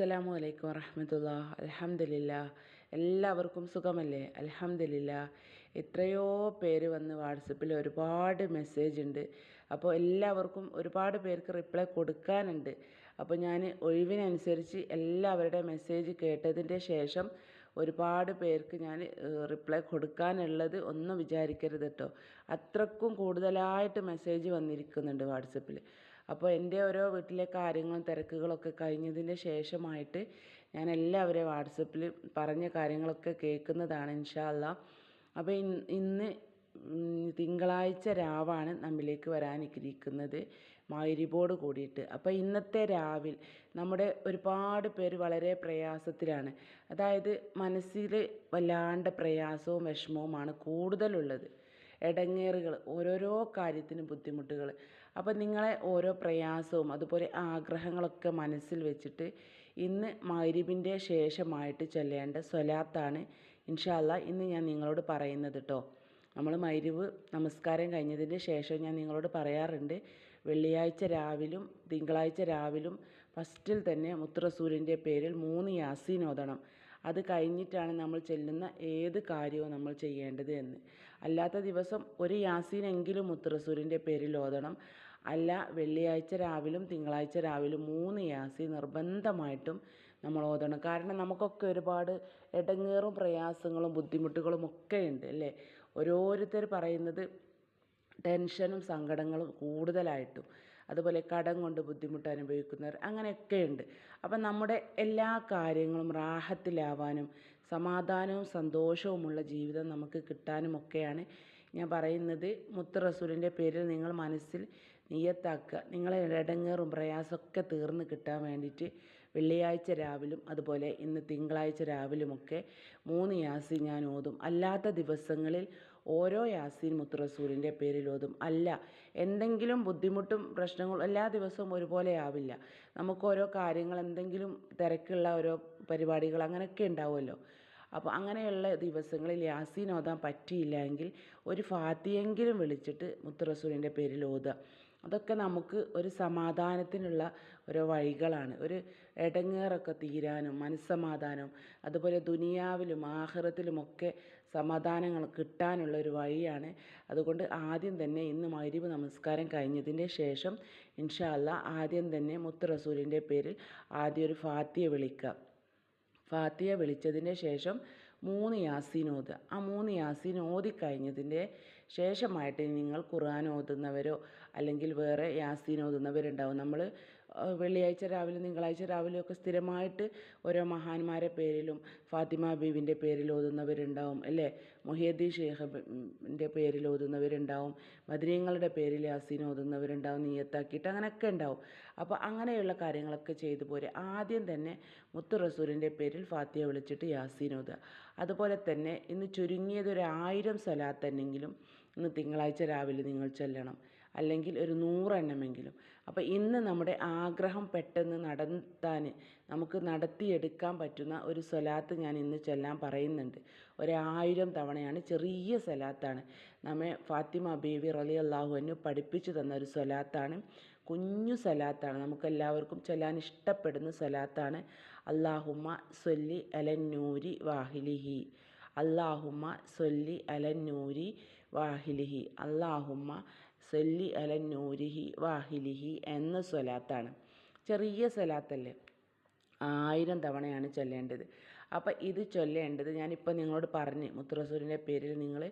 അസ്സലാമു അലൈക്കും വറഹമത്തുള്ള അലഹമില്ല എല്ലാവർക്കും സുഖമല്ലേ? അലഹമില്ല എത്രയോ പേര് വന്ന് വാട്സപ്പിൽ ഒരുപാട് മെസ്സേജ് ഉണ്ട് അപ്പോൾ എല്ലാവർക്കും ഒരുപാട് പേർക്ക് റിപ്ലൈ കൊടുക്കാനുണ്ട്. അപ്പോൾ ഞാൻ ഒഴിവിനനുസരിച്ച് എല്ലാവരുടെ മെസ്സേജ് കേട്ടതിന്റെ ശേഷം ഒരുപാട് പേർക്ക് ഞാൻ റിപ്ലൈ കൊടുക്കാനുള്ളത് ഒന്നും വിചാരിക്കരുത് കേട്ടോ അത്രക്കും കൂടുതലായിട്ട് മെസ്സേജ് വന്നിരിക്കുന്നുണ്ട് വാട്സപ്പിൽ അപ്പോൾ എന്റെ ഓരോ വീട്ടിലെ കാര്യങ്ങളും തിരക്കുകളൊക്കെ കഴിഞ്ഞതിന്റെ ശേഷമായിട്ട് ഞാൻ എല്ലാവരെയും വാട്സപ്പിൽ പറഞ്ഞ കാര്യങ്ങളൊക്കെ കേൾക്കുന്നതാണ് ഇൻഷാല്ല അപ്പോൾ ഇന്ന് തിങ്കളാഴ്ച രാവാണ് നമ്മിലേക്ക് വരാനിരിക്കുന്നത് മഗ്‌രിബോട് കൂടിയിട്ട്. അപ്പോൾ ഇന്നത്തെ രാവിൽ നമ്മുടെ ഒരുപാട് പേര് വളരെ പ്രയാസത്തിലാണ്. അതായത് മനസ്സിൽ വല്ലാണ്ട് പ്രയാസവും വിഷമവുമാണ് കൂടുതലുള്ളത്. ഇടങ്ങേറുകൾ ഓരോരോ കാര്യത്തിനും ബുദ്ധിമുട്ടുകൾ അപ്പോൾ നിങ്ങളെ ഓരോ പ്രയാസവും അതുപോലെ ആഗ്രഹങ്ങളൊക്കെ മനസ്സിൽ വെച്ചിട്ട് ഇന്ന് മൈരിബിന്റെ ശേഷമായിട്ട് ചൊല്ലേണ്ട സ്വലാത്താണ് ഇൻഷാല്ല ഇന്ന് ഞാൻ നിങ്ങളോട് പറയുന്നത് കേട്ടോ നമ്മൾ മൈരിവ് നമസ്കാരം കഴിഞ്ഞതിന് ശേഷം ഞാൻ നിങ്ങളോട് പറയാറുണ്ട് വെള്ളിയാഴ്ച രാവിലും തിങ്കളാഴ്ച രാവിലും ഫസ്റ്റിൽ തന്നെ മുത്രസൂര്യന്റെ പേരിൽ മൂന്ന് യാസീൻ ഓതണം. അത് കഴിഞ്ഞിട്ടാണ് നമ്മൾ ചെല്ലുന്ന ഏത് കാര്യവും നമ്മൾ ചെയ്യേണ്ടത് എന്ന്. അല്ലാത്ത ദിവസം ഒരു യാസീനെങ്കിലും മുത്തറസൂലിന്റെ പേരിൽ ഓതണം. അല്ല വെള്ളിയാഴ്ച രാവിലും തിങ്കളാഴ്ച രാവിലും മൂന്ന് യാസി നിർബന്ധമായിട്ടും നമ്മൾ ഓതണം. കാരണം നമുക്കൊക്കെ ഒരുപാട് ഇടങ്ങേറും പ്രയാസങ്ങളും ബുദ്ധിമുട്ടുകളും ഒക്കെ ഉണ്ട് അല്ലേ? ഓരോരുത്തർ പറയുന്നത് ടെൻഷനും സങ്കടങ്ങളും കൂടുതലായിട്ടും. അതുപോലെ കടം കൊണ്ട് ബുദ്ധിമുട്ട് അനുഭവിക്കുന്നവർ അങ്ങനെയൊക്കെ ഉണ്ട്. അപ്പം നമ്മുടെ എല്ലാ കാര്യങ്ങളും റാഹത്തിലാവാനും സമാധാനവും സന്തോഷവുമുള്ള ജീവിതം നമുക്ക് കിട്ടാനും ഒക്കെയാണ് ഞാൻ പറയുന്നത്. മുത്ത് റസൂലിന്റെ പേരിൽ നിങ്ങൾ മനസ്സിൽ നിയത്താക്കുക നിങ്ങളെ ഇടങ്ങേറും പ്രയാസമൊക്കെ തീർന്ന് കിട്ടാൻ വേണ്ടിയിട്ട് വെള്ളിയാഴ്ച രാവിലും അതുപോലെ ഇന്ന് തിങ്കളാഴ്ച രാവിലുമൊക്കെ മൂന്ന് യാസി ഞാൻ ഓതും. അല്ലാത്ത ദിവസങ്ങളിൽ ഓരോ യാസീൻ മുത്തുറസൂലിന്റെ പേരിൽ ഓതും. അല്ല എന്തെങ്കിലും ബുദ്ധിമുട്ടും പ്രശ്നങ്ങളും എല്ലാ ദിവസവും ഒരുപോലെ ആവില്ല. നമുക്ക് ഓരോ കാര്യങ്ങൾ എന്തെങ്കിലും തിരക്കുള്ള ഓരോ പരിപാടികൾ അങ്ങനെയൊക്കെ ഉണ്ടാവുമല്ലോ. അപ്പോൾ അങ്ങനെയുള്ള ദിവസങ്ങളിൽ യാസീൻ ഓതാൻ പറ്റിയില്ല എങ്കിൽ ഒരു ഫാത്തിയെങ്കിലും വിളിച്ചിട്ട് മുത്തുറസൂലിന്റെ പേരിൽ ഓതുക. അതൊക്കെ നമുക്ക് ഒരു സമാധാനത്തിനുള്ള ഓരോ വഴികളാണ്. ഒരു ഇടങ്ങേറൊക്കെ തീരാനും മനസ്സമാധാനവും അതുപോലെ ദുനിയാവിലും ആഹ്റത്തിലുമൊക്കെ സമാധാനങ്ങൾ കിട്ടാനുള്ള ഒരു വഴിയാണ്. അതുകൊണ്ട് ആദ്യം തന്നെ ഇന്ന് മൈരിവ് നമസ്കാരം കഴിഞ്ഞതിന്റെ ശേഷം ഇൻഷാ അല്ല ആദ്യം തന്നെ മുത്ത് റസൂലിന്റെ പേരിൽ ആദ്യം ഒരു ഫാത്തിഹ വിളിക്കുക ഫാത്തിയ വിളിച്ചതിന് ശേഷം മൂന്ന് യാസീൻ ഓതുക ആ മൂന്ന് യാസീൻ ഓതിക്കഴിഞ്ഞതിന്റെ ശേഷമായിട്ട് നിങ്ങൾ ഖുർആൻ ഓതുന്നവരോ അല്ലെങ്കിൽ വേറെ യാസീൻ ഓതുന്നവരുണ്ടാവും. നമ്മൾ വെള്ളിയാഴ്ച രാവിലെ തിങ്കളാഴ്ച രാവിലെയൊക്കെ സ്ഥിരമായിട്ട് ഓരോ മഹാന്മാരെ പേരിലും ഫാത്തിമ ബീവിന്റെ പേരിൽ ഓതുന്നവരുണ്ടാവും അല്ലേ? മുഹിയദ്ദീൻ ഷേഖിന്റെ പേരിൽ ഓതുന്നവരുണ്ടാവും മദരീങ്ങളുടെ പേരിൽ യാസീൻ ഓതുന്നവരുണ്ടാവും നീയത്താക്കിയിട്ട് അങ്ങനെയൊക്കെ ഉണ്ടാവും. അപ്പോൾ അങ്ങനെയുള്ള കാര്യങ്ങളൊക്കെ ചെയ്തു പോരെ. ആദ്യം തന്നെ മുത്തു റസൂലിന്റെ പേരിൽ ഫാത്തിയ വിളിച്ചിട്ട് യാസീൻ ഓതുക. അതുപോലെ തന്നെ ഇന്ന് ചുരുങ്ങിയത് ഒരു ആയിരം സ്വലാത്തെന്നെങ്കിലും ഇന്ന് തിങ്കളാഴ്ച രാവിലെ നിങ്ങൾ ചെല്ലണം. അല്ലെങ്കിൽ ഒരു നൂറെണ്ണമെങ്കിലും അപ്പോൾ ഇന്ന് നമ്മുടെ ആഗ്രഹം പെട്ടെന്ന് നടത്താൻ നമുക്ക് നടത്തിയെടുക്കാൻ പറ്റുന്ന ഒരു സ്വലാത്ത് ഞാൻ ഇന്ന് ചെല്ലാൻ പറയുന്നുണ്ട്. ഒരായിരം തവണയാണ് ചെറിയ സ്വലാത്താണ് നമ്മെ ഫാത്തിമ ബീവി റലി അള്ളാഹു പഠിപ്പിച്ചു തന്ന ഒരു സ്വലാത്താണ് കുഞ്ഞു സലാത്താണ്. നമുക്കെല്ലാവർക്കും ചൊല്ലാൻ ഇഷ്ടപ്പെടുന്ന സ്വലാത്താണ് അള്ളാഹുമ്മ സൊല്ലി അലന്നൂരി വാഹിലിഹി. അള്ളാഹുമ്മ സൊല്ലി അലന്നൂരി വാഹിലിഹി. അള്ളാഹുമ്മ അല നൂരിഹി വാഹിലിഹി എന്ന സ്വലാത്താണ്. ചെറിയ സ്വലാത്തല്ലേ? ആയിരം തവണയാണ് ചൊല്ലേണ്ടത്. അപ്പോൾ ഇത് ചൊല്ലേണ്ടത് ഞാനിപ്പോൾ നിങ്ങളോട് പറഞ്ഞ് മുത്തുറസൂരിന്റെ പേരിൽ നിങ്ങൾ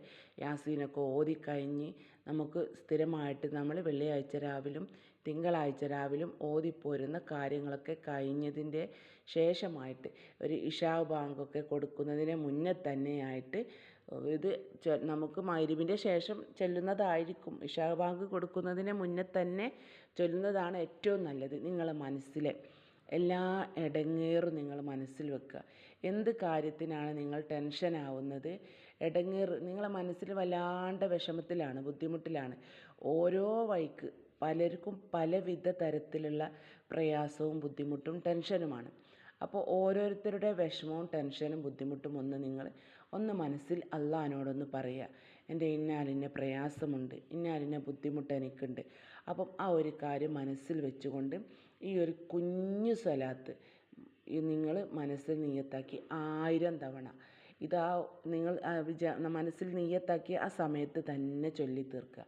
യാസീനൊക്കെ ഓതിക്കഴിഞ്ഞ് നമുക്ക് സ്ഥിരമായിട്ട് നമ്മൾ വെള്ളിയാഴ്ച രാവിലും തിങ്കളാഴ്ച രാവിലും ഓതിപ്പോരുന്ന കാര്യങ്ങളൊക്കെ കഴിഞ്ഞതിന്റെ ശേഷമായിട്ട് ഒരു ഇഷാ ബാങ്കൊക്കെ കൊടുക്കുന്നതിന് മുന്നേ തന്നെയായിട്ട് ഇത് നമുക്ക് മൈരുവിന്റെ ശേഷം ചൊല്ലുന്നതായിരിക്കും. ഇഷാ കൊടുക്കുന്നതിന് മുന്നേ തന്നെ ചൊല്ലുന്നതാണ് ഏറ്റവും നല്ലത് നിങ്ങളെ മനസ്സിലെ എല്ലാ ഇടങ്ങേറും നിങ്ങൾ മനസ്സിൽ വെക്കുക. എന്ത് കാര്യത്തിനാണ് നിങ്ങൾ ടെൻഷൻ ആവുന്നത്? ഇടങ്ങേറ് നിങ്ങളെ മനസ്സിൽ വല്ലാണ്ട് വിഷമത്തിലാണ് ബുദ്ധിമുട്ടിലാണ്. ഓരോ വഴിക്ക് പലർക്കും പലവിധ തരത്തിലുള്ള പ്രയാസവും ബുദ്ധിമുട്ടും ടെൻഷനുമാണ് അപ്പോൾ ഓരോരുത്തരുടെ വിഷമവും ടെൻഷനും ബുദ്ധിമുട്ടും ഒന്ന് നിങ്ങൾ ഒന്ന് മനസ്സിൽ അള്ളഹാനോടൊന്ന് പറയുക. എന്റെ ഇന്നാലിന്ന പ്രയാസമുണ്ട് ഇന്നാലിന്ന ബുദ്ധിമുട്ട് എനിക്കുണ്ട്. അപ്പം ആ ഒരു കാര്യം മനസ്സിൽ വെച്ചുകൊണ്ട് ഈ ഒരു കുഞ്ഞു സ്വലാത്ത് നിങ്ങൾ മനസ്സിൽ നീയത്താക്കി ആയിരം തവണ. ഇതാ നിങ്ങൾ വിചാ മനസ്സിൽ നീയത്താക്കി ആ സമയത്ത് തന്നെ ചൊല്ലി തീർക്കുക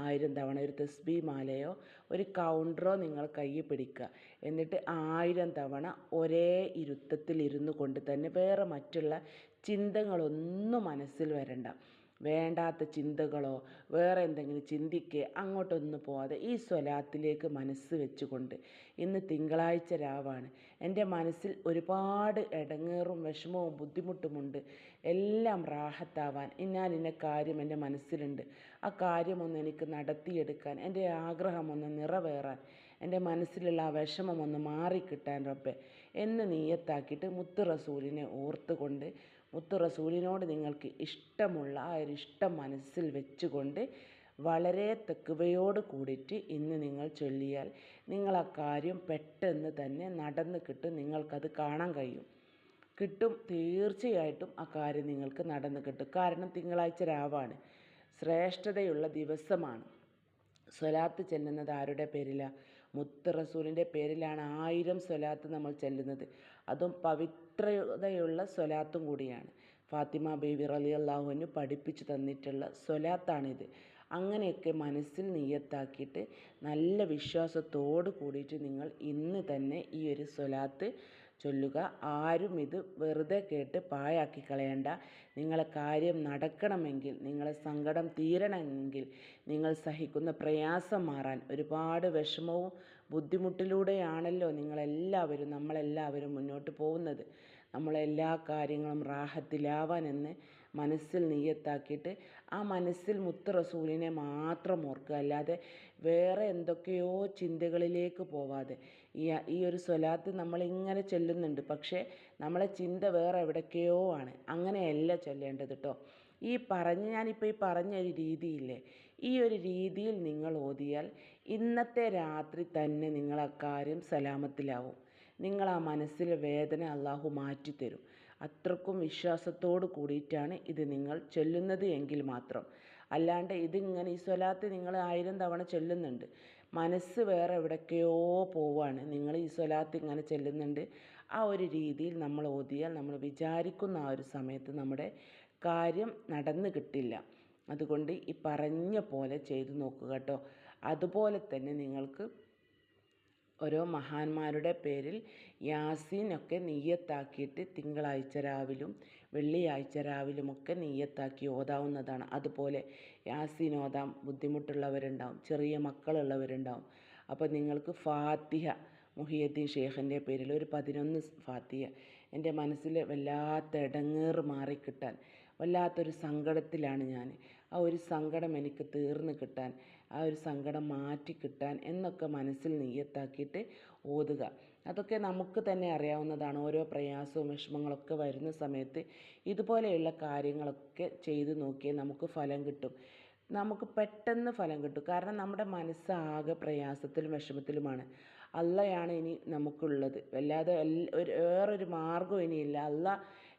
ആയിരം തവണ ഒരു തസ്ബി മാലയോ ഒരു കൗണ്ടറോ നിങ്ങൾ കയ്യിൽ പിടിക്കുക. എന്നിട്ട് ആയിരം തവണ ഒരേ ഇരുത്തത്തിൽ ഇരുന്നു കൊണ്ട് തന്നെ വേറെ മറ്റുള്ള ചിന്തകളൊന്നും മനസ്സിൽ വരണ്ട. വേണ്ടാത്ത ചിന്തകളോ വേറെ എന്തെങ്കിലും ചിന്തിക്കുക അങ്ങോട്ടൊന്നും പോവാതെ ഈ സ്വലാത്തിലേക്ക് മനസ്സ് വെച്ചുകൊണ്ട്. ഇന്ന് തിങ്കളാഴ്ച രാവാണ്. എന്റെ മനസ്സിൽ ഒരുപാട് ഇടങ്ങേറും വിഷമവും ബുദ്ധിമുട്ടുമുണ്ട്. എല്ലാം റാഹത്താവാൻ ഇന്നാലിന്ന കാര്യം എന്റെ മനസ്സിലുണ്ട്. ആ കാര്യമൊന്ന് എനിക്ക് നടത്തിയെടുക്കാൻ എന്റെ ആഗ്രഹമൊന്ന് നിറവേറാൻ എന്റെ മനസ്സിലുള്ള ആ വിഷമമൊന്ന് മാറിക്കിട്ടാൻ റബ്ബെ. എന്ന് നീയത്താക്കിയിട്ട് മുത്ത് റസൂലിനെ ഓർത്തുകൊണ്ട് മുത്ത് റസൂലിനോട് നിങ്ങൾക്ക് ഇഷ്ടമുള്ള ആ ഒരു ഇഷ്ടം മനസ്സിൽ വെച്ചുകൊണ്ട് വളരെ തെക്കുവയോട് കൂടിയിട്ട് ഇന്ന് നിങ്ങൾ ചൊല്ലിയാൽ നിങ്ങൾ ആ കാര്യം പെട്ടെന്ന് തന്നെ നടന്ന് കിട്ടും നിങ്ങൾക്കത് കാണാൻ കഴിയും. കിട്ടും തീർച്ചയായിട്ടും ആ കാര്യം നിങ്ങൾക്ക് നടന്ന് കിട്ടും. കാരണം തിങ്കളാഴ്ച രാവാണ്. ശ്രേഷ്ഠതയുള്ള ദിവസമാണ്. സ്വലാത്ത് ചെല്ലുന്നത് ആരുടെ പേരിലാണ് മുത്ത് റസൂലിന്റെ പേരിലാണ് ആയിരം സ്വലാത്ത് നമ്മൾ ചെല്ലുന്നത്. അതും പവിത്രതയുള്ള സ്വലാത്തും കൂടിയാണ്. ഫാത്തിമ ബീവി റലി അള്ളാഹുവിന് പഠിപ്പിച്ചു തന്നിട്ടുള്ള സ്വലാത്താണിത്. അങ്ങനെയൊക്കെ മനസ്സിൽ നിയ്യത്താക്കിയിട്ട് നല്ല വിശ്വാസത്തോട് കൂടിയിട്ട് നിങ്ങൾ ഇന്ന് തന്നെ ഈ ഒരു സ്വലാത്ത് ചൊല്ലുക. ആരും ഇത് വെറുതെ കേട്ട് പാഴാക്കി കളയണ്ട നിങ്ങളെ കാര്യം നടക്കണമെങ്കിൽ നിങ്ങളെ സങ്കടം തീരണമെങ്കിൽ നിങ്ങൾ സഹിക്കുന്ന പ്രയാസം മാറാൻ. ഒരുപാട് വിഷമവും ബുദ്ധിമുട്ടിലൂടെയാണല്ലോ നിങ്ങളെല്ലാവരും നമ്മളെല്ലാവരും മുന്നോട്ട് പോകുന്നത്. നമ്മളെല്ലാ കാര്യങ്ങളും റാഹത്തിലാവാനെന്ന് മനസ്സിൽ നിയ്യത്താക്കിയിട്ട് ആ മനസ്സിൽ മുത്ത് റസൂലിനെ മാത്രം ഓർക്കുക. അല്ലാതെ വേറെ എന്തൊക്കെയോ ചിന്തകളിലേക്ക് പോവാതെ ഈ ഈ ഒരു സ്വലാത്ത് നമ്മളിങ്ങനെ ചൊല്ലുന്നുണ്ട്. പക്ഷേ നമ്മളെ ചിന്ത വേറെ എവിടേക്കെയോ ആണ്. അങ്ങനെയല്ല ചൊല്ലേണ്ടത് കേട്ടോ ഈ പറഞ്ഞ് ഞാനിപ്പോൾ ഈ പറഞ്ഞ ഒരു രീതിയില്ലേ ഈ ഒരു രീതിയിൽ നിങ്ങൾ ഓതിയാൽ ഇന്നത്തെ രാത്രി തന്നെ നിങ്ങൾ ആ കാര്യം സലാമത്തിലാവും. നിങ്ങൾ ആ മനസ്സിലെ വേദന അള്ളാഹു മാറ്റിത്തരും. അത്രക്കും വിശ്വാസത്തോട് കൂടിയിട്ടാണ് ഇത് നിങ്ങൾ ചൊല്ലുന്നത് എങ്കിൽ മാത്രം. അല്ലാണ്ട് ഇതിങ്ങനെ ഈ സ്വലാത്ത് നിങ്ങൾ ആയിരം തവണ ചൊല്ലുന്നുണ്ട്. മനസ്സ് വേറെ എവിടേക്കോ പോവാണ്. നിങ്ങൾ ഈ സ്വലാത്ത് ഇങ്ങനെ ചെല്ലുന്നുണ്ട്. ആ ഒരു രീതിയിൽ നമ്മൾ ഓതിയാൽ നമ്മൾ വിചാരിക്കുന്ന ആ ഒരു സമയത്ത് നമ്മുടെ കാര്യം നടന്നു കിട്ടില്ല. അതുകൊണ്ട് ഈ പറഞ്ഞ പോലെ ചെയ്തു നോക്കുക കേട്ടോ. അതുപോലെ തന്നെ നിങ്ങൾക്ക് ഓരോ മഹാന്മാരുടെ പേരിൽ യാസീനൊക്കെ നെയ്യത്താക്കിയിട്ട് തിങ്കളാഴ്ച രാവിലും വെള്ളിയാഴ്ച രാവിലുമൊക്കെ നെയ്യത്താക്കി ഓതാവുന്നതാണ്. അതുപോലെ യാസീൻ ഓതാം ബുദ്ധിമുട്ടുള്ളവരുണ്ടാവും. ചെറിയ മക്കളുള്ളവരുണ്ടാവും. അപ്പോൾ നിങ്ങൾക്ക് ഫാത്തിഹ മുഹിയദ്ദീൻ ഷേഖിന്റെ പേരിൽ ഒരു പതിനൊന്ന് ഫാത്തിഹ. എന്റെ മനസ്സിൽ വല്ലാത്ത ഇടങ്ങേറ് മാറിക്കിട്ടാൻ വല്ലാത്തൊരു സങ്കടത്തിലാണ് ഞാൻ. ആ ഒരു സങ്കടം എനിക്ക് തീർന്ന് കിട്ടാൻ ആ ഒരു സങ്കടം മാറ്റി കിട്ടാൻ എന്നൊക്കെ മനസ്സിൽ നെയ്യത്താക്കിയിട്ട് ഓതുക. അതൊക്കെ നമുക്ക് തന്നെ അറിയാവുന്നതാണ്. ഓരോ പ്രയാസവും വിഷമങ്ങളൊക്കെ വരുന്ന സമയത്ത് ഇതുപോലെയുള്ള കാര്യങ്ങളൊക്കെ ചെയ്ത് നോക്കിയാൽ നമുക്ക് ഫലം കിട്ടും. നമുക്ക് പെട്ടെന്ന് ഫലം കിട്ടും. കാരണം നമ്മുടെ മനസ്സ് ആകെ പ്രയാസത്തിലും വിഷമത്തിലുമാണ്. അള്ളയാണ് ഇനി നമുക്കുള്ളത്. അല്ലാതെ ഒരു വേറൊരു മാർഗവും ഇനിയില്ല. അല്ല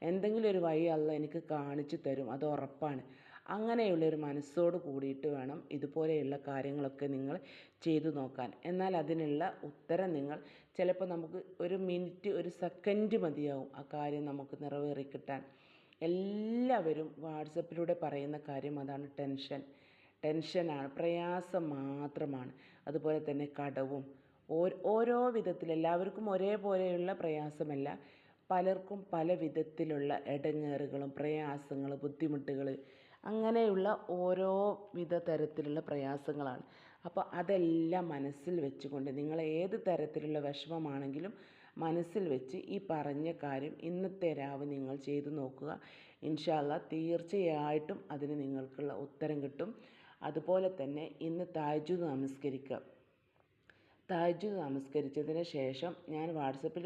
എന്തെങ്കിലും ഒരു വഴി അല്ല എനിക്ക് കാണിച്ചു തരും. അത് ഉറപ്പാണ്. അങ്ങനെയുള്ളൊരു മനസ്സോട് കൂടിയിട്ട് വേണം ഇതുപോലെയുള്ള കാര്യങ്ങളൊക്കെ നിങ്ങൾ ചെയ്തു നോക്കാൻ. എന്നാൽ അതിനുള്ള ഉത്തരം നിങ്ങൾ ചിലപ്പോൾ നമുക്ക് ഒരു മിനിറ്റ് ഒരു സെക്കൻഡ് മതിയാവും ആ കാര്യം നമുക്ക് നിറവേറി കിട്ടാൻ. എല്ലാവരും വാട്സപ്പിലൂടെ പറയുന്ന കാര്യം അതാണ് ടെൻഷൻ. ടെൻഷനാണ് പ്രയാസം മാത്രമാണ്. അതുപോലെ തന്നെ കടവും. ഓരോ വിധത്തിൽ എല്ലാവർക്കും ഒരേപോലെയുള്ള പ്രയാസമല്ല. പലർക്കും പല വിധത്തിലുള്ള ഇടങ്ങേറുകളും പ്രയാസങ്ങൾ ബുദ്ധിമുട്ടുകൾ അങ്ങനെയുള്ള ഓരോ വിധ തരത്തിലുള്ള പ്രയാസങ്ങളാണ്. അപ്പോൾ അതെല്ലാം മനസ്സിൽ വെച്ചുകൊണ്ട് നിങ്ങൾ ഏത് തരത്തിലുള്ള വിഷമമാണെങ്കിലും മനസ്സിൽ വെച്ച് ഈ പറഞ്ഞ കാര്യം ഇന്നത്തെ രാവ് നിങ്ങൾ ചെയ്തു നോക്കുക. ഇൻഷാല്ല തീർച്ചയായിട്ടും അതിന് നിങ്ങൾക്കുള്ള ഉത്തരം കിട്ടും. അതുപോലെ തന്നെ ഇന്ന് താജു നമസ്കരിക്കുക താജു നമസ്കരിച്ചതിന് ശേഷം ഞാൻ വാട്സപ്പിൽ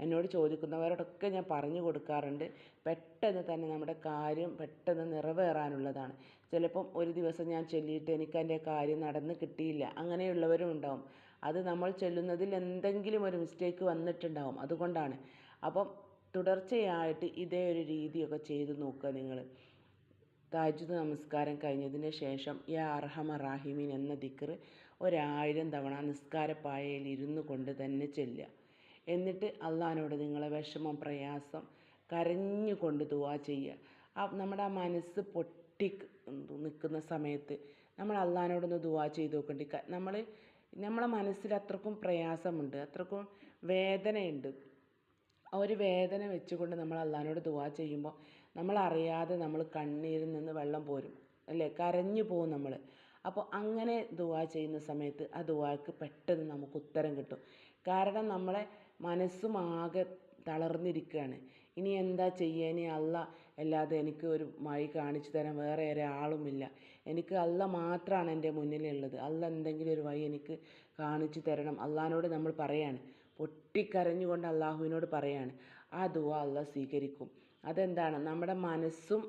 എന്നോട് ചോദിക്കുന്നവരോടൊക്കെ ഞാൻ പറഞ്ഞു കൊടുക്കാറുണ്ട്. പെട്ടെന്ന് തന്നെ നമ്മുടെ കാര്യം പെട്ടെന്ന് നിറവേറാനുള്ളതാണ്. ചിലപ്പം ഒരു ദിവസം ഞാൻ ചെല്ലിയിട്ട് എനിക്ക് എന്റെ കാര്യം നടന്ന് കിട്ടിയില്ല. അങ്ങനെയുള്ളവരും ഉണ്ടാവും. അത് നമ്മൾ ചൊല്ലുന്നതിൽ എന്തെങ്കിലും ഒരു മിസ്റ്റേക്ക് വന്നിട്ടുണ്ടാവും. അതുകൊണ്ടാണ്. അപ്പം തുടർച്ചയായിട്ട് ഇതേ ഒരു രീതിയൊക്കെ ചെയ്ത് നോക്കുക നിങ്ങൾ. താജ്ജുദ് നമസ്കാരം കഴിഞ്ഞതിന് ശേഷം യാ അർഹമ റാഹിമീൻ എന്ന ദിക്ർ ഒരായിരം തവണ നിസ്കാരപ്പായയിൽ ഇരുന്നു കൊണ്ട് തന്നെ ചൊല്ലുക. എന്നിട്ട് അള്ളഹാനോട് നിങ്ങളെ വിഷമം പ്രയാസം കരഞ്ഞു കൊണ്ട് ദുവാ ചെയ്യുക. ആ നമ്മുടെ ആ മനസ്സ് പൊട്ടി നിൽക്കുന്ന സമയത്ത് നമ്മൾ അള്ളഹാനോടൊന്ന് ദുവാ ചെയ്ത് നോക്കേണ്ടി. നമ്മൾ നമ്മളെ മനസ്സിൽ അത്രക്കും പ്രയാസമുണ്ട് അത്രക്കും വേദനയുണ്ട്. ആ ഒരു വേദന വെച്ചുകൊണ്ട് നമ്മൾ അള്ളഹാനോട് ദുആ ചെയ്യുമ്പോൾ നമ്മളറിയാതെ നമ്മൾ കണ്ണീരിൽ നിന്ന് വെള്ളം പോരും അല്ലേ? കരഞ്ഞു പോകും നമ്മൾ. അപ്പോൾ അങ്ങനെ ദുവാ ചെയ്യുന്ന സമയത്ത് ആ ദുവാക്ക് പെട്ടെന്ന് നമുക്ക് ഉത്തരം കിട്ടും. കാരണം നമ്മളെ മനസ്സും ആകെ തളർന്നിരിക്കുകയാണ്. ഇനി എന്താ ചെയ്യുക ഇനി അല്ല അല്ലാതെ എനിക്ക് ഒരു വഴി കാണിച്ചു തരാൻ വേറെ ഒരാളുമില്ല. എനിക്ക് അല്ല മാത്രമാണ് എന്റെ മുന്നിലുള്ളത്. അല്ല എന്തെങ്കിലും ഒരു വഴി എനിക്ക് കാണിച്ചു തരണം. അള്ളഹാനോട് നമ്മൾ പറയാണ്. പൊട്ടിക്കരഞ്ഞുകൊണ്ട് അള്ളാഹുവിനോട് പറയാണ്. ആ ദുവ അള്ളാഹ് സ്വീകരിക്കും. അതെന്താണ്? നമ്മുടെ മനസ്സും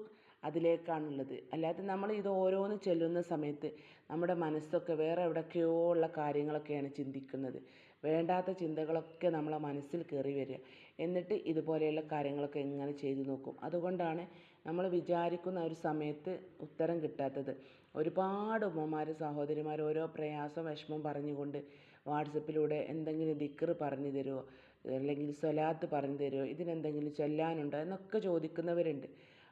അതിലേക്കാണുള്ളത്. അല്ലാതെ നമ്മൾ ഇത് ഓരോന്ന് ചൊല്ലുന്ന സമയത്ത് നമ്മുടെ മനസ്സൊക്കെ വേറെ എവിടെയൊക്കെയോ ഉള്ള കാര്യങ്ങളൊക്കെയാണ് ചിന്തിക്കുന്നത്. വേണ്ടാത്ത ചിന്തകളൊക്കെ നമ്മളെ മനസ്സിൽ കയറി വരിക. എന്നിട്ട് ഇതുപോലെയുള്ള കാര്യങ്ങളൊക്കെ എങ്ങനെ ചെയ്തു നോക്കും. അതുകൊണ്ടാണ് നമ്മൾ വിചാരിക്കുന്ന ഒരു സമയത്ത് ഉത്തരം കിട്ടാത്തത്. ഒരുപാട് ഉമ്മമാർ സഹോദരിമാർ ഓരോ പ്രയാസം വിഷമം പറഞ്ഞുകൊണ്ട് വാട്സപ്പിലൂടെ എന്തെങ്കിലും ദിക്ർ പറഞ്ഞു തരുമോ അല്ലെങ്കിൽ സ്വലാത്ത് പറഞ്ഞു തരുമോ ഇതിനെന്തെങ്കിലും ചൊല്ലാനുണ്ടോ? എന്നൊക്കെ ചോദിക്കുന്നവരുണ്ട്.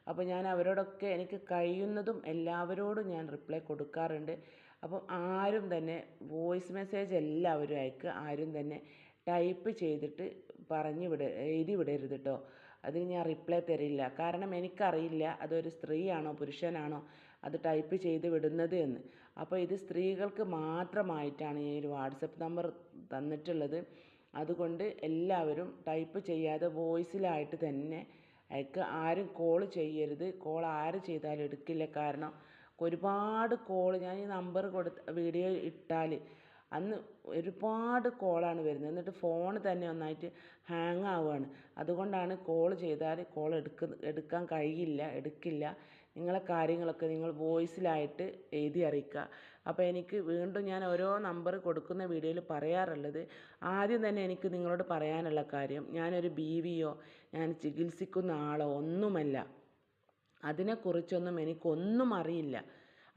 അപ്പോൾ ഞാൻ അവരോടൊക്കെ എനിക്ക് കഴിയുന്നതും എല്ലാവരോടും ഞാൻ റിപ്ലൈ കൊടുക്കാറുണ്ട്. അപ്പം ആരും തന്നെ വോയിസ് മെസ്സേജ് എല്ലാവരും അയക്കുക ആരും തന്നെ ടൈപ്പ് ചെയ്തിട്ട് പറഞ്ഞു വിട എഴുതി വിടരുത് കേട്ടോ അതിന് ഞാൻ റിപ്ലൈ തരില്ല. കാരണം എനിക്കറിയില്ല അതൊരു സ്ത്രീയാണോ പുരുഷനാണോ അത് ടൈപ്പ് ചെയ്ത് വിടുന്നത് എന്ന്. അപ്പോൾ ഇത് സ്ത്രീകൾക്ക് മാത്രമായിട്ടാണ് ഈ ഒരു വാട്സപ്പ് നമ്പർ തന്നിട്ടുള്ളത്. അതുകൊണ്ട് എല്ലാവരും ടൈപ്പ് ചെയ്യാതെ വോയിസിലായിട്ട് തന്നെ അയക്കുക ആരും കോൾ ചെയ്യരുത്. കോൾ ആര് ചെയ്താലും എടുക്കില്ല. കാരണം ഒരുപാട് കോൾ ഞാൻ ഈ നമ്പർ കൊടുത്ത് വീഡിയോ ഇട്ടാൽ അന്ന് ഒരുപാട് കോളാണ് വരുന്നത്. എന്നിട്ട് ഫോൺ തന്നെ ഒന്നായിട്ട് ഹാങ് ആവുകയാണ്. അതുകൊണ്ടാണ് കോൾ ചെയ്താൽ കോൾ എടുക്ക എടുക്കാൻ കഴിയില്ല എടുക്കില്ല. നിങ്ങളെ കാര്യങ്ങളൊക്കെ നിങ്ങൾ വോയിസിലായിട്ട് എഴുതി അറിയിക്കുക. അപ്പോൾ എനിക്ക് വീണ്ടും ഞാൻ ഓരോ നമ്പർ കൊടുക്കുന്ന വീഡിയോയിൽ പറയാറുള്ളത് ആദ്യം തന്നെ എനിക്ക് നിങ്ങളോട് പറയാനുള്ള കാര്യം ഞാനൊരു ബീവിയോ ഞാൻ ചികിത്സിക്കുന്ന ആളോ ഒന്നുമല്ല. അതിനെക്കുറിച്ചൊന്നും എനിക്കൊന്നും അറിയില്ല.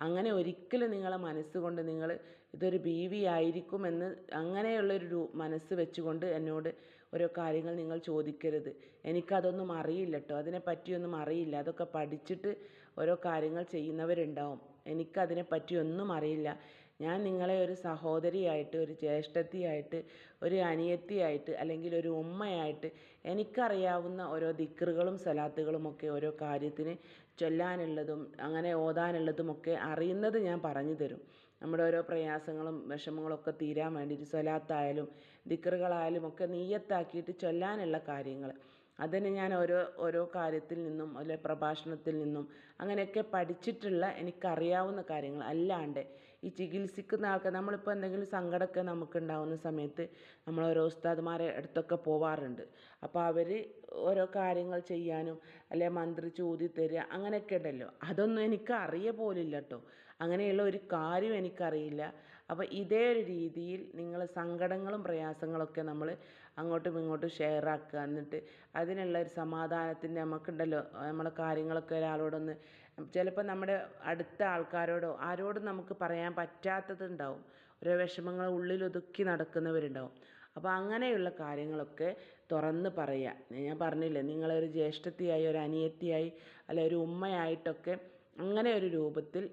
അങ്ങനെ ഒരിക്കലും നിങ്ങളെ മനസ്സുകൊണ്ട് നിങ്ങൾ ഇതൊരു ബി വി ആയിരിക്കുമെന്ന് അങ്ങനെയുള്ളൊരു മനസ്സ് വെച്ചുകൊണ്ട് എന്നോട് ഓരോ കാര്യങ്ങൾ നിങ്ങൾ ചോദിക്കരുത്. എനിക്കതൊന്നും അറിയില്ല കേട്ടോ അതിനെപ്പറ്റിയൊന്നും അറിയില്ല. അതൊക്കെ പഠിച്ചിട്ട് ഓരോ കാര്യങ്ങൾ ചെയ്യുന്നവരുണ്ടാവും. എനിക്കതിനെപ്പറ്റിയൊന്നും അറിയില്ല. ഞാൻ നിങ്ങളെ ഒരു സഹോദരിയായിട്ട് ഒരു ജ്യേഷ്ഠത്തിയായിട്ട് ഒരു അനിയത്തിയായിട്ട് അല്ലെങ്കിൽ ഒരു ഉമ്മയായിട്ട് എനിക്കറിയാവുന്ന ഓരോ ദിക്റുകളും സലാത്തുകളുമൊക്കെ ഓരോ കാര്യത്തിന് ചൊല്ലാനുള്ളതും അങ്ങനെ ഓതാനുള്ളതുമൊക്കെ അറിയുന്നത് ഞാൻ പറഞ്ഞു തരും. നമ്മുടെ ഓരോ പ്രയാസങ്ങളും വിഷമങ്ങളും ഒക്കെ തീരാൻ വേണ്ടിയിട്ട് സ്വലാത്തായാലും ദിക്റുകളായാലും ഒക്കെ നീയത്താക്കിയിട്ട് ചൊല്ലാനുള്ള കാര്യങ്ങൾ. അതിന് ഞാൻ ഓരോ ഓരോ കാര്യത്തിൽ നിന്നും അല്ലെ പ്രഭാഷണത്തിൽ നിന്നും അങ്ങനെയൊക്കെ പഠിച്ചിട്ടുള്ള എനിക്കറിയാവുന്ന കാര്യങ്ങൾ അല്ലാണ്ട് ഈ ചികിത്സിക്കുന്ന ആൾക്കാർ നമ്മളിപ്പോൾ എന്തെങ്കിലും സങ്കടമൊക്കെ നമുക്കുണ്ടാവുന്ന സമയത്ത് നമ്മൾ ഓരോ ഉസ്താദ്മാരെ അടുത്തൊക്കെ പോവാറുണ്ട്. അപ്പോൾ അവർ ഓരോ കാര്യങ്ങൾ ചെയ്യാനും അല്ലെ മന്ത്രി ഊതി തരിക അങ്ങനെയൊക്കെ ഉണ്ടല്ലോ. അതൊന്നും എനിക്ക് അറിയ പോലില്ല കേട്ടോ അങ്ങനെയുള്ള ഒരു കാര്യം എനിക്കറിയില്ല. അപ്പോൾ ഇതേ ഒരു രീതിയിൽ നിങ്ങൾ സങ്കടങ്ങളും പ്രയാസങ്ങളൊക്കെ നമ്മൾ അങ്ങോട്ടും ഇങ്ങോട്ടും ഷെയർ ആക്കുക. എന്നിട്ട് അതിനുള്ള ഒരു സമാധാനത്തിന്റെ നമുക്കുണ്ടല്ലോ നമ്മളെ കാര്യങ്ങളൊക്കെ ഒരാളോടൊന്ന് ചിലപ്പോൾ നമ്മുടെ അടുത്ത ആൾക്കാരോടോ ആരോടും നമുക്ക് പറയാൻ പറ്റാത്തതുണ്ടാവും. ഓരോ വിഷമങ്ങൾ ഉള്ളിലൊതുക്കി നടക്കുന്നവരുണ്ടാവും. അപ്പോൾ അങ്ങനെയുള്ള കാര്യങ്ങളൊക്കെ തുറന്ന് പറയുക ഞാൻ പറഞ്ഞില്ലേ നിങ്ങളൊരു ജ്യേഷ്ഠത്തിയായി ഒരു അനിയത്തിയായി അല്ലെ ഒരു ഉമ്മയായിട്ടൊക്കെ അങ്ങനെ ഒരു രൂപത്തിൽ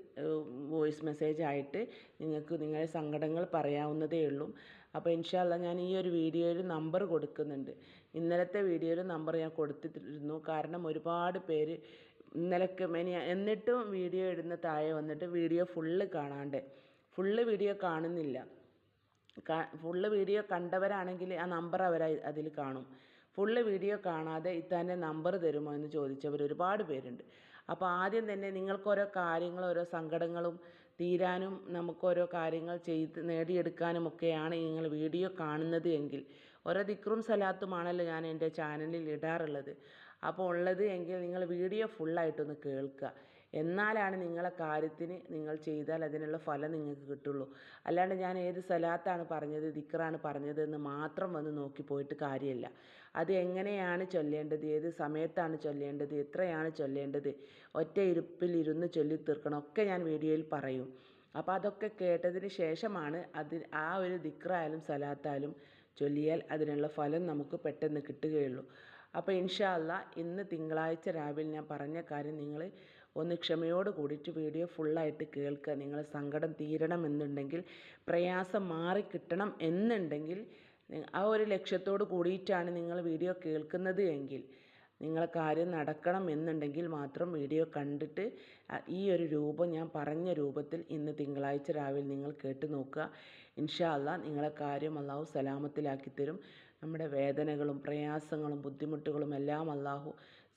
വോയിസ് മെസ്സേജ് ആയിട്ട് നിങ്ങൾക്ക് നിങ്ങളുടെ സങ്കടങ്ങൾ പറയാവുന്നതേ ഉള്ളൂ. അപ്പോൾ ഇൻഷാല്ല ഞാൻ ഈ ഒരു വീഡിയോയിൽ നമ്പർ കൊടുക്കുന്നുണ്ട്. ഇന്നലത്തെ വീഡിയോയിൽ നമ്പർ ഞാൻ കൊടുത്തിരുന്നു. കാരണം ഒരുപാട് പേര് ഇന്നലൊക്കെ മെനി എന്നിട്ടും വീഡിയോ ഇടുന്ന താഴെ വന്നിട്ട് വീഡിയോ ഫുള്ള് കാണാണ്ട്. ഫുള്ള് വീഡിയോ കാണുന്നില്ല. ഫുള്ള് വീഡിയോ കണ്ടവരാണെങ്കിൽ ആ നമ്പർ അവർ അതിൽ കാണും. ഫുള്ള് വീഡിയോ കാണാതെ ഇത്താന്റെ നമ്പർ തരുമോ എന്ന് ചോദിച്ചവർ ഒരുപാട് പേരുണ്ട്. അപ്പോൾ ആദ്യം തന്നെ നിങ്ങൾക്ക് ഓരോ കാര്യങ്ങൾ ഓരോ സങ്കടങ്ങളും തീരാനും നമുക്ക് ഓരോ കാര്യങ്ങൾ ചെയ്ത് നേടിയെടുക്കാനും ഒക്കെയാണ് നിങ്ങൾ വീഡിയോ കാണുന്നത് എങ്കിൽ ഓരോ ദിക്റും സലാത്തുമാണല്ലോ ഞാൻ എന്റെ ചാനലിൽ ഇടാറുള്ളത്. അപ്പോൾ ഉള്ളത് എങ്കിൽ നിങ്ങൾ വീഡിയോ ഫുള്ളായിട്ടൊന്ന് കേൾക്കുക. എന്നാലാണ് നിങ്ങളെ കാര്യത്തിന് നിങ്ങൾ ചെയ്താൽ അതിനുള്ള ഫലം നിങ്ങൾക്ക് കിട്ടുള്ളൂ. അല്ലാണ്ട് ഞാൻ ഏത് സലാത്താണ് പറഞ്ഞത് ദിക്റാണ് പറഞ്ഞത് എന്ന് മാത്രം വന്ന് നോക്കി പോയിട്ട് കാര്യമില്ല. അത് എങ്ങനെയാണ് ചൊല്ലേണ്ടത് ഏത് സമയത്താണ് ചൊല്ലേണ്ടത് എത്രയാണ് ചൊല്ലേണ്ടത് ഒറ്റ ഇരുപ്പിൽ ഇരുന്ന് ചൊല്ലി തീർക്കണം ഒക്കെ ഞാൻ വീഡിയോയിൽ പറയും. അപ്പോൾ അതൊക്കെ കേട്ടതിന് ശേഷമാണ് അത് ആ ഒരു ദിക്റായാലും സലാത്തായാലും ചൊല്ലിയാൽ അതിനുള്ള ഫലം നമുക്ക് പെട്ടെന്ന് കിട്ടുകയുള്ളൂ. അപ്പോൾ ഇൻഷാ അല്ലാ ഇന്ന് തിങ്കളാഴ്ച രാവിലെ ഞാൻ പറഞ്ഞ കാര്യം നിങ്ങൾ ഒന്ന് ക്ഷമയോട് കൂടിയിട്ട് വീഡിയോ ഫുള്ളായിട്ട് കേൾക്കുക. നിങ്ങൾ സങ്കടം തീരണം എന്നുണ്ടെങ്കിൽ പ്രയാസം മാറി കിട്ടണം എന്നുണ്ടെങ്കിൽ ആ ഒരു ലക്ഷ്യത്തോട് കൂടിയിട്ടാണ് നിങ്ങൾ വീഡിയോ കേൾക്കുന്നത് എങ്കിൽ നിങ്ങളെ കാര്യം നടക്കണം എന്നുണ്ടെങ്കിൽ മാത്രം വീഡിയോ കണ്ടിട്ട് ഈ ഒരു രൂപം ഞാൻ പറഞ്ഞ രൂപത്തിൽ ഇന്ന് തിങ്കളാഴ്ച രാവിലെ നിങ്ങൾ കേട്ട് നോക്കുക. ഇൻഷാ അല്ലാ നിങ്ങളെ കാര്യം അള്ളാഹു സലാമത്തിലാക്കി തരും. നമ്മുടെ വേദനകളും പ്രയാസങ്ങളും ബുദ്ധിമുട്ടുകളും എല്ലാം അള്ളാഹു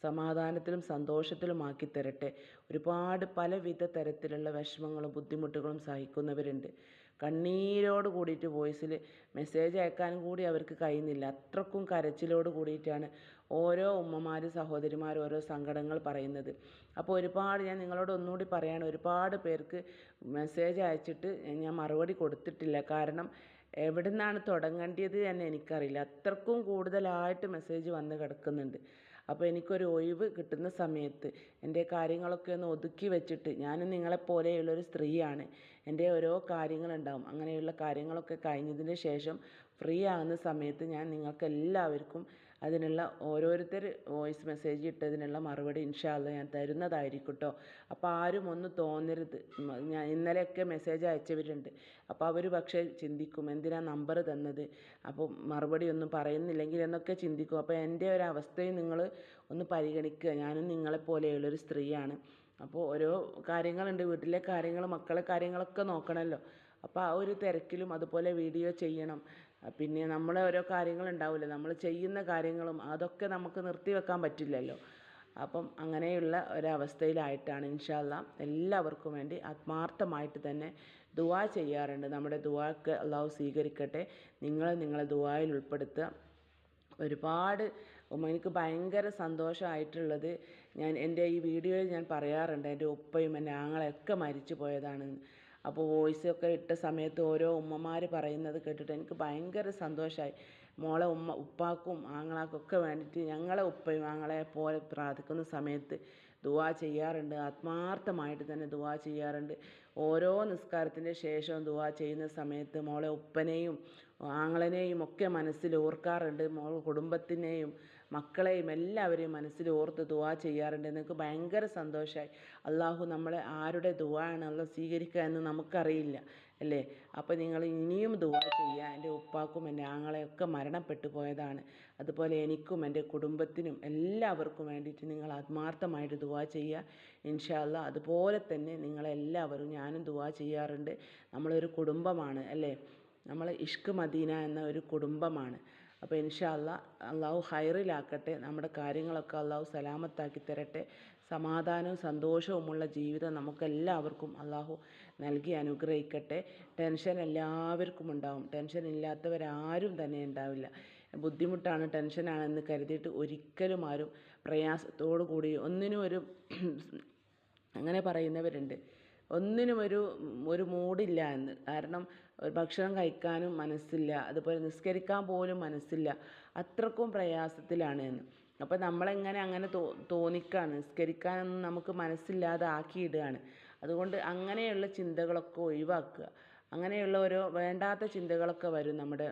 സമാധാനത്തിലും സന്തോഷത്തിലും ആക്കി തരട്ടെ. ഒരുപാട് പലവിധ തരത്തിലുള്ള വിഷമങ്ങളും ബുദ്ധിമുട്ടുകളും സഹിക്കുന്നവരുണ്ട്. കണ്ണീരോട് കൂടിയിട്ട് വോയിസിൽ മെസ്സേജ് അയക്കാൻ കൂടി അവർക്ക് കഴിയുന്നില്ല. അത്രക്കും കരച്ചിലോട് കൂടിയിട്ടാണ് ഓരോ ഉമ്മമാർ സഹോദരിമാർ ഓരോ സങ്കടങ്ങൾ പറയുന്നത്. അപ്പോൾ ഒരുപാട് ഞാൻ നിങ്ങളോട് ഒന്നുകൂടി പറയാണ് ഒരുപാട് പേർക്ക് മെസ്സേജ് അയച്ചിട്ട് ഞാൻ മറുപടി കൊടുത്തിട്ടില്ല. കാരണം എവിടെ നിന്നാണ് തുടങ്ങേണ്ടത് എന്ന് എനിക്കറിയില്ല. അത്രക്കും കൂടുതലായിട്ട് മെസ്സേജ് വന്ന് കിടക്കുന്നുണ്ട്. അപ്പോൾ എനിക്കൊരു ഒഴിവ് കിട്ടുന്ന സമയത്ത് എന്റെ കാര്യങ്ങളൊക്കെ ഒന്ന് ഒതുക്കി വെച്ചിട്ട് ഞാനും നിങ്ങളെപ്പോലെയുള്ളൊരു സ്ത്രീയാണ്. എന്റെ ഓരോ കാര്യങ്ങളുണ്ടാവും. അങ്ങനെയുള്ള കാര്യങ്ങളൊക്കെ കഴിഞ്ഞതിന് ശേഷം ഫ്രീ ആകുന്ന സമയത്ത് ഞാൻ നിങ്ങൾക്ക് എല്ലാവർക്കും അതിനുള്ള ഓരോരുത്തർ വോയിസ് മെസ്സേജ് ഇട്ടതിനുള്ള മറുപടി ഇൻഷാ ഞാൻ തരുന്നതായിരിക്കും കേട്ടോ അപ്പോൾ ആരും ഒന്നും തോന്നരുത്. ഞാൻ ഇന്നലെയൊക്കെ മെസ്സേജ് അയച്ചവരുണ്ട്. അപ്പോൾ അവർ പക്ഷേ ചിന്തിക്കും എന്തിനാ നമ്പർ തന്നത്? അപ്പോൾ മറുപടി ഒന്നും പറയുന്നില്ലെങ്കിൽ എന്നൊക്കെ ചിന്തിക്കും. അപ്പോൾ എന്റെ ഒരു അവസ്ഥയും നിങ്ങൾ ഒന്ന് പരിഗണിക്കുക. ഞാനും നിങ്ങളെപ്പോലെയുള്ളൊരു സ്ത്രീയാണ്. അപ്പോൾ ഓരോ കാര്യങ്ങളുണ്ട്. വീട്ടിലെ കാര്യങ്ങൾ മക്കളെ കാര്യങ്ങളൊക്കെ നോക്കണമല്ലോ അപ്പോൾ ആ ഒരു തിരക്കിലും അതുപോലെ വീഡിയോ ചെയ്യണം. പിന്നെ നമ്മളെ ഓരോ കാര്യങ്ങളുണ്ടാവില്ലേ നമ്മൾ ചെയ്യുന്ന കാര്യങ്ങളും അതൊക്കെ നമുക്ക് നിർത്തി വെക്കാൻ പറ്റില്ലല്ലോ. അപ്പം അങ്ങനെയുള്ള ഒരവസ്ഥയിലായിട്ടാണ് ഇൻഷാ എല്ലാവർക്കും വേണ്ടി ആത്മാർത്ഥമായിട്ട് തന്നെ ദുവാ ചെയ്യാറുണ്ട്. നമ്മുടെ ദുവാക്ക് അള്ളാഹു സ്വീകരിക്കട്ടെ. നിങ്ങൾ നിങ്ങളെ ദുവായിൽ ഉൾപ്പെടുത്തുക. ഒരുപാട് എനിക്ക് ഭയങ്കര സന്തോഷമായിട്ടുള്ളത് ഞാൻ എന്റെ ഈ വീഡിയോയിൽ ഞാൻ പറയാറുണ്ട് എന്റെ ഉപ്പയും എന്റെ ഒക്കെ മരിച്ചു പോയതാണ്. അപ്പോൾ വോയിസ് ഒക്കെ ഇട്ട സമയത്ത് ഓരോ ഉമ്മമാർ പറയുന്നത് കേട്ടിട്ട് എനിക്ക് ഭയങ്കര സന്തോഷമായി. മോളെ ഉമ്മ ഉപ്പാക്കും ആങ്ങളാക്കൊക്കെ വേണ്ടിയിട്ട് ഞങ്ങളെ ഉപ്പയും ആങ്ങളെ പോലെ പ്രാർത്ഥിക്കുന്ന സമയത്ത് ദുവാ ചെയ്യാറുണ്ട്. ആത്മാർത്ഥമായിട്ട് തന്നെ ദുവാ ചെയ്യാറുണ്ട്. ഓരോ നിസ്കാരത്തിന്റെ ശേഷവും ദുവാ ചെയ്യുന്ന സമയത്ത് മോളെ ഉപ്പനെയും ആങ്ങളനെയും ഒക്കെ മനസ്സിൽ ഓർക്കാറുണ്ട്. മോൾ കുടുംബത്തിനെയും മക്കളെയും എല്ലാവരെയും മനസ്സിൽ ഓർത്ത് ദുവാ ചെയ്യാറുണ്ട്. നിങ്ങൾക്ക് ഭയങ്കര സന്തോഷമായി അള്ളാഹു നമ്മളെ ആരുടെ ദുവാണ് അള്ളാഹ് സ്വീകരിക്കുക എന്ന് നമുക്കറിയില്ല അല്ലേ? അപ്പോൾ നിങ്ങൾ ഇനിയും ദുവാ ചെയ്യുക. എന്റെ ഉപ്പാക്കും എന്റെ ആങ്ങളെയൊക്കെ മരണപ്പെട്ടു പോയതാണ്. അതുപോലെ എനിക്കും എന്റെ കുടുംബത്തിനും എല്ലാവർക്കും വേണ്ടിയിട്ട് നിങ്ങൾ ആത്മാർത്ഥമായിട്ട് ദുവാ ചെയ്യുക. ഇൻഷാല്ല അതുപോലെ തന്നെ നിങ്ങളെല്ലാവരും ഞാനും ദുവാ ചെയ്യാറുണ്ട്. നമ്മളൊരു കുടുംബമാണ് അല്ലേ? നമ്മൾ ഇഷ്ക് മദീന എന്ന ഒരു കുടുംബമാണ്. അപ്പോൾ ഇൻഷാ അള്ളാ അള്ളാഹു ഹൈറിലാക്കട്ടെ നമ്മുടെ കാര്യങ്ങളൊക്കെ അള്ളാഹു സലാമത്താക്കി തരട്ടെ. സമാധാനവും സന്തോഷവുമുള്ള ജീവിതം നമുക്കെല്ലാവർക്കും അള്ളാഹു നൽകി അനുഗ്രഹിക്കട്ടെ. ടെൻഷൻ എല്ലാവർക്കും ഉണ്ടാവും. ടെൻഷൻ ഇല്ലാത്തവരാരും തന്നെ ഉണ്ടാവില്ല. ബുദ്ധിമുട്ടാണ് ടെൻഷനാണെന്ന് കരുതിയിട്ട് ഒരിക്കലും ആരും പ്രയാസത്തോടു കൂടി ഒന്നിനും ഒരു അങ്ങനെ പറയുന്നവരുണ്ട്. ഒന്നിനും ഒരു ഒരു മൂടില്ല എന്ന്. കാരണം ഭക്ഷണം കഴിക്കാനും മനസ്സില്ല അതുപോലെ നിസ്കരിക്കാൻ പോലും മനസ്സില്ല അത്രക്കും പ്രയാസത്തിലാണ് എന്ന്. അപ്പോൾ നമ്മളെങ്ങനെ അങ്ങനെ തോ തോന്നിക്കാണ്? നിസ്കരിക്കാനൊന്നും നമുക്ക് മനസ്സില്ലാതെ ആക്കിയിടുകയാണ് അതുകൊണ്ട് അങ്ങനെയുള്ള ചിന്തകളൊക്കെ ഒഴിവാക്കുക. അങ്ങനെയുള്ള ഓരോ വേണ്ടാത്ത ചിന്തകളൊക്കെ വരും നമ്മുടെ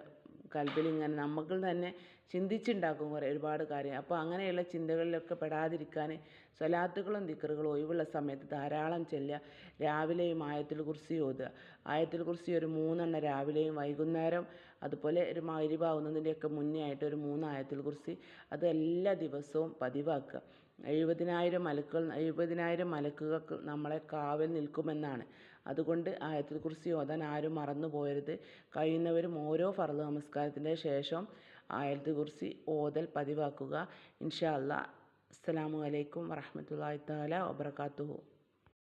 കൽബിൽ ഇങ്ങനെ നമുക്ക് തന്നെ ചിന്തിച്ചുണ്ടാക്കും കുറേ ഒരുപാട് കാര്യം അപ്പോൾ അങ്ങനെയുള്ള ചിന്തകളിലൊക്കെ പെടാതിരിക്കാൻ സ്വലാത്തുകളും ദിക്കറുകളും ഒഴിവുള്ള സമയത്ത് ധാരാളം ചെല്ലുക. രാവിലെയും ആയത്തിൽ കുറിച്ച് ഓതുക. ആയത്തിൽ കുറിച്ച് ഒരു മൂന്നെണ്ണം രാവിലെയും വൈകുന്നേരം അതുപോലെ ഒരു മരിവാവുന്നതിന്റെയൊക്കെ മുന്നേ ആയിട്ട് ഒരു മൂന്ന് ആയത്തിൽ കുറിച്ച് അത് എല്ലാ ദിവസവും പതിവാക്കുക. എഴുപതിനായിരം മലക്കുകൾ എഴുപതിനായിരം മലക്കുകൾക്ക് നമ്മളെ കാവൽ നിൽക്കുമെന്നാണ്. അതുകൊണ്ട് ആയത്തിൽ കുറിച്ച് ഓതാൻ ആരും മറന്നു പോയരുത് കഴിയുന്നവരും ഓരോ ഫർദ് നമസ്കാരത്തിന്റെ ശേഷം ആയത്തിൽ കുറിച്ച് ഓതൽ പതിവാക്കുക. ഇൻഷാ അല്ലാ അസ്സലാമു അലൈക്കും വറഹമത്തല്ലാഹി തആല വബറകാതുഹു.